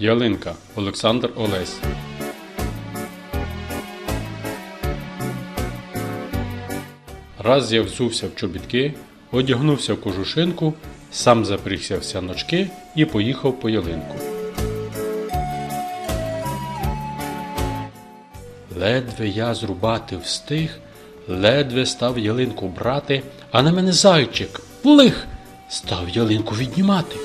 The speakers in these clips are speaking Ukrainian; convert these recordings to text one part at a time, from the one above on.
Ялинка Олександр Олесь. Раз я взувся в чобітки, одягнувся в кожушинку, сам запрігся в сяночки і поїхав по ялинку. Ледве я зрубати встиг, ледве став ялинку брати, а на мене зайчик, лих, став ялинку віднімати.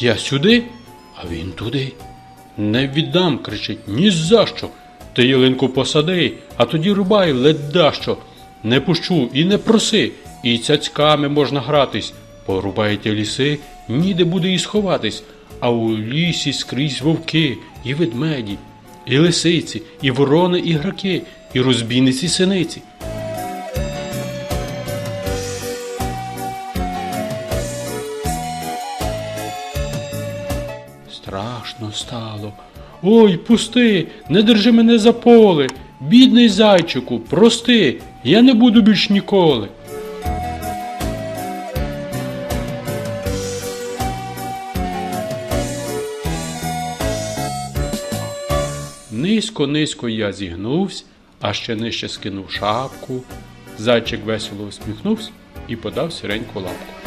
Я сюди, а він туди. Не віддам, кричить, ні за що. Ти ялинку посади, а тоді рубай леда що. Не пущу і не проси, і цяцьками можна гратись. Порубаєте ліси, ніде буде і сховатись, а у лісі скрізь вовки, і ведмеді, і лисиці, і ворони, і граки, і розбійниці синиці. Страшно стало. Ой, пусти, не держи мене за поле. Бідний зайчику, прости, я не буду більш ніколи. Низько, низько я зігнувся, а ще нижче скинув шапку. Зайчик весело усміхнувся і подав сіреньку лапку.